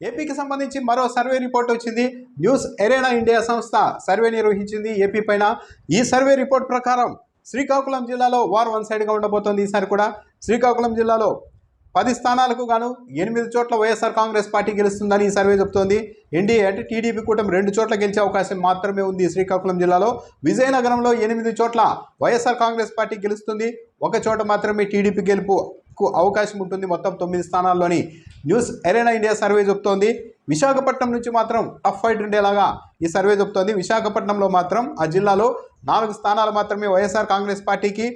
ఏపీకి సంబంధించి మరో సర్వే రిపోర్ట్ వచ్చింది. న్యూస్ ఎరేనా ఇండియా సంస్థ సర్వే నిర్వహించింది. ఏపీ పైన ఈ సర్వే రిపోర్ట్ ప్రకారం శ్రీకాకుళం జిల్లాలో వార్ వన్ సైడ్గా ఉండబోతోంది. ఈసారి కూడా శ్రీకాకుళం జిల్లాలో పది స్థానాలకు గాను ఎనిమిది చోట్ల వైఎస్ఆర్ కాంగ్రెస్ పార్టీ గెలుస్తుందని ఈ సర్వే చెబుతోంది. ఎన్డీఏ అంటే టీడీపీ కూటమి రెండు చోట్ల గెలిచే అవకాశం మాత్రమే ఉంది శ్రీకాకుళం జిల్లాలో. విజయనగరంలో ఎనిమిది చోట్ల వైఎస్ఆర్ కాంగ్రెస్ పార్టీ గెలుస్తుంది. ఒక చోట మాత్రమే టీడీపీ గెలుపు కు అవకాశం ఉంటుంది మొత్తం తొమ్మిది స్థానాల్లోని. న్యూస్ ఎరేనా ఇండియా సర్వే చెబుతోంది విశాఖపట్నం నుంచి మాత్రం టఫ్ ఫైట్ ఉండేలాగా ఈ సర్వే చెబుతోంది విశాఖపట్నంలో మాత్రం ఆ జిల్లాలో నాలుగు స్థానాలు మాత్రమే వైఎస్ఆర్ కాంగ్రెస్ పార్టీకి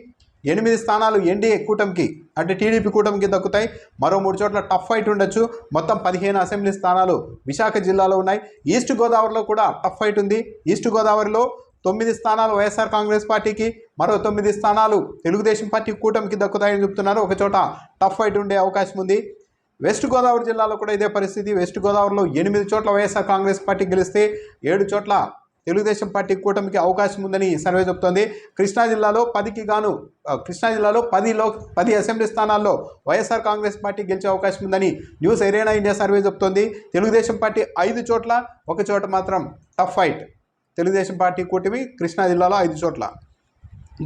ఎనిమిది స్థానాలు ఎన్డీఏ కూటమికి అంటే టీడీపీ కూటమికి దక్కుతాయి. మరో మూడు చోట్ల టఫ్ ఫైట్ ఉండొచ్చు. మొత్తం పదిహేను అసెంబ్లీ స్థానాలు విశాఖ జిల్లాలో ఉన్నాయి. ఈస్ట్ గోదావరిలో కూడా టఫ్ ఫైట్ ఉంది. ఈస్ట్ గోదావరిలో తొమ్మిది స్థానాలు వైఎస్ఆర్ కాంగ్రెస్ పార్టీకి మరో తొమ్మిది స్థానాలు తెలుగుదేశం పార్టీ కూటమికి దక్కుతాయని చెప్తున్నారు. ఒక చోట టఫ్ ఫైట్ ఉండే అవకాశం ఉంది. వెస్ట్ గోదావరి జిల్లాలో కూడా ఇదే పరిస్థితి. వెస్ట్ గోదావరిలో ఎనిమిది చోట్ల వైఎస్ఆర్ కాంగ్రెస్ పార్టీ గెలిస్తే ఏడు చోట్ల తెలుగుదేశం పార్టీ కూటమికి అవకాశం ఉందని సర్వే చెబుతోంది కృష్ణా జిల్లాలో పదికి గాను కృష్ణా జిల్లాలో పదిలో పది అసెంబ్లీ స్థానాల్లో వైఎస్ఆర్ కాంగ్రెస్ పార్టీ గెలిచే అవకాశం ఉందని న్యూస్ ఎరేనా ఇండియా సర్వే చెబుతోంది తెలుగుదేశం పార్టీ ఐదు చోట్ల ఒక చోట మాత్రం టఫ్ ఫైట్. తెలుగుదేశం పార్టీ కూటమి కృష్ణా జిల్లాలో ఐదు చోట్ల.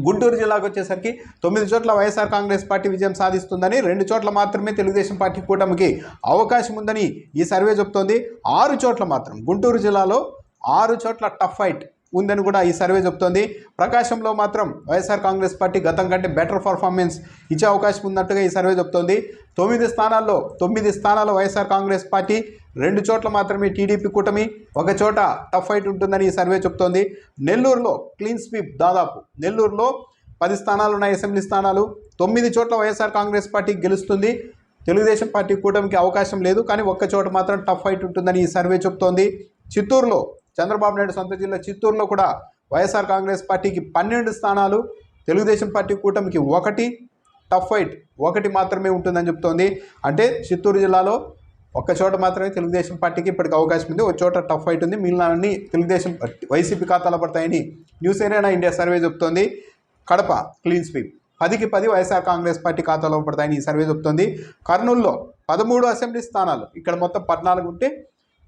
గుంటూరు జిల్లాకు వచ్చేసరికి తొమ్మిది చోట్ల వైఎస్ఆర్ కాంగ్రెస్ పార్టీ విజయం సాధిస్తుందని రెండు చోట్ల మాత్రమే తెలుగుదేశం పార్టీ కూటమికి అవకాశం ఉందని ఈ సర్వే చెబుతోంది ఆరు చోట్ల మాత్రం గుంటూరు జిల్లాలో ఆరు చోట్ల టఫ్ ఫైట్. ఉందని కూడా ఈ సర్వే చెబుతోంది ప్రకాశంలో మాత్రం వైఎస్ఆర్ కాంగ్రెస్ పార్టీ గతం కంటే బెటర్ పర్ఫార్మెన్స్ ఇచ్చే అవకాశం ఉన్నట్టుగా ఈ సర్వే చెబుతోంది తొమ్మిది స్థానాల్లో తొమ్మిది స్థానాలు వైఎస్ఆర్ కాంగ్రెస్ పార్టీ రెండు చోట్ల మాత్రమే టీడీపీ కూటమి ఒక చోట టఫ్ ఫైట్ ఉంటుందని ఈ సర్వే చెబుతోంది నెల్లూరులో క్లీన్ స్వీప్ దాదాపు నెల్లూరులో పది స్థానాలు ఉన్నాయి అసెంబ్లీ స్థానాలు. తొమ్మిది చోట్ల వైఎస్ఆర్ కాంగ్రెస్ పార్టీ గెలుస్తుంది. తెలుగుదేశం పార్టీ కూటమికి అవకాశం లేదు కానీ ఒక్క చోట మాత్రం టఫ్ ఫైట్ ఉంటుందని ఈ సర్వే చెబుతోంది చిత్తూరులో చంద్రబాబు నాయుడు సొంత జిల్లా చిత్తూరులో కూడా వైఎస్ఆర్ కాంగ్రెస్ పార్టీకి పన్నెండు స్థానాలు తెలుగుదేశం పార్టీ కూటమికి ఒకటి టఫ్ ఫైట్ ఒకటి మాత్రమే ఉంటుందని చెప్తోంది. అంటే చిత్తూరు జిల్లాలో ఒక్క చోట మాత్రమే తెలుగుదేశం పార్టీకి ఇప్పటికి అవకాశం ఉంది. ఒక చోట టఫ్ ఫైట్ ఉంది. మిగిలినవన్నీ తెలుగుదేశం వైసీపీ ఖాతాలో పడతాయని న్యూస్ ఏరియా ఇండియా సర్వే చెప్తోంది. కడప క్లీన్ స్వీప్ పదికి పది వైఎస్ఆర్ కాంగ్రెస్ పార్టీ ఖాతాలో పడతాయని ఈ సర్వే చెప్తోంది. కర్నూలులో పదమూడు అసెంబ్లీ స్థానాలు. ఇక్కడ మొత్తం పద్నాలుగు ఉంటే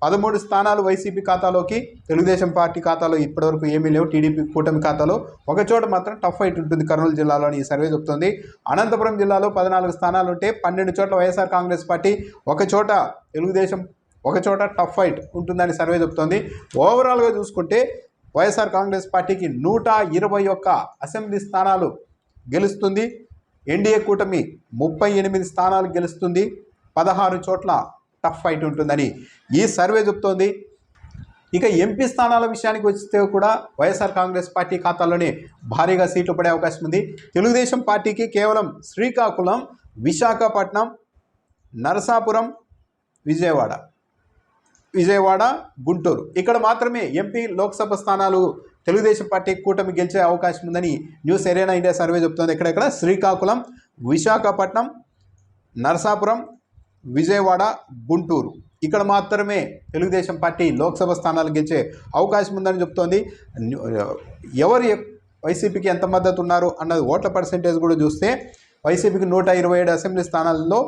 పదమూడు స్థానాలు వైసీపీ ఖాతాలోకి తెలుగుదేశం పార్టీ ఖాతాలో ఇప్పటివరకు ఏమీ లేవు. టీడీపీ కూటమి ఖాతాలో ఒక చోట మాత్రం టఫ్ ఫైట్ ఉంటుంది కర్నూలు జిల్లాలోని ఈ సర్వే చెప్తుంది. అనంతపురం జిల్లాలో పద్నాలుగు స్థానాలు ఉంటే పన్నెండు చోట్ల వైఎస్ఆర్ కాంగ్రెస్ పార్టీ ఒక చోట తెలుగుదేశం ఒక చోట టఫ్ ఫైట్ ఉంటుందని సర్వే చెప్తోంది. ఓవరాల్గా చూసుకుంటే వైఎస్ఆర్ కాంగ్రెస్ పార్టీకి నూట ఇరవై ఒక్క అసెంబ్లీ స్థానాలు గెలుస్తుంది. ఎన్డీఏ కూటమి ముప్పై ఎనిమిది స్థానాలు గెలుస్తుంది. పదహారు చోట్ల టఫ్ ఫైట్ ఉంటుందని ఈ సర్వే చెప్తోంది. ఇక ఎంపీ స్థానాల విషయానికి వస్తే కూడా వైఎస్ఆర్ కాంగ్రెస్ పార్టీ ఖాతాలోనే భారీగా సీట్లు పడే అవకాశం ఉంది. తెలుగుదేశం పార్టీకి కేవలం శ్రీకాకుళం విశాఖపట్నం నరసాపురం విజయవాడ విజయవాడ గుంటూరు. ఇక్కడ మాత్రమే ఎంపీ లోక్సభ స్థానాలు తెలుగుదేశం పార్టీ కూటమి గెలిచే అవకాశం ఉందని న్యూస్ ఎరేనా ఇండియా సర్వే చెప్తోంది. ఎక్కడెక్కడ? శ్రీకాకుళం విశాఖపట్నం నరసాపురం విజయవాడ గుంటూరు. ఇక్కడ మాత్రమే తెలుగుదేశం పార్టీ లోక్సభ స్థానాలు గెలిచే అవకాశం ఉందని చెప్తోంది. ఎవరు వైసీపీకి ఎంత మద్దతు ఉన్నారు అన్నది ఓట్ల పర్సంటేజ్ కూడా చూస్తే వైసీపీకి నూట ఇరవై ఏడు అసెంబ్లీ స్థానాల్లో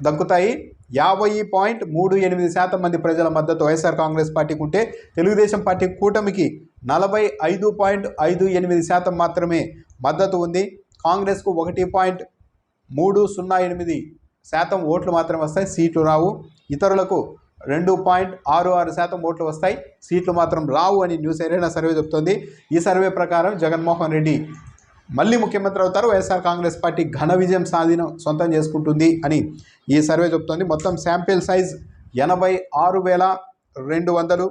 దక్కుతాయి. యాభై పాయింట్ మూడు ఎనిమిది శాతం మంది ప్రజల మద్దతు వైఎస్ఆర్ కాంగ్రెస్ పార్టీకి ఉంటే తెలుగుదేశం పార్టీ కూటమికి నలభై ఐదు పాయింట్ ఐదు ఎనిమిది శాతం మాత్రమే మద్దతు ఉంది. కాంగ్రెస్కు ఒకటి పాయింట్ మూడు సున్నా ఎనిమిది శాతం ఓట్లు మాత్రమే వస్తాయి సీట్లు రావు. ఇతరులకు రెండు పాయింట్ ఆరు ఆరు శాతం ఓట్లు వస్తాయి సీట్లు మాత్రం రావు అని న్యూస్ ఏరైనా సర్వే చెప్తోంది. ఈ సర్వే ప్రకారం జగన్మోహన్ రెడ్డి మళ్ళీ ముఖ్యమంత్రి అవుతారు వైఎస్ఆర్ కాంగ్రెస్ పార్టీ ఘన విజయం సాధీనం సొంతం చేసుకుంటుంది అని ఈ సర్వే చెప్తోంది. మొత్తం శాంపిల్ సైజ్ ఎనభై ఆరు వేల రెండు వందలు.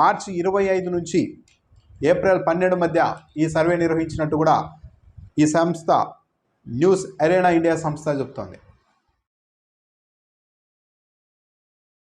మార్చి ఇరవై ఐదు నుంచి ఏప్రిల్ పన్నెండు మధ్య ఈ సర్వే నిర్వహించినట్టు కూడా ఈ సంస్థ న్యూస్ అరేనా ఇండియా సంస్థ చెప్తోంది.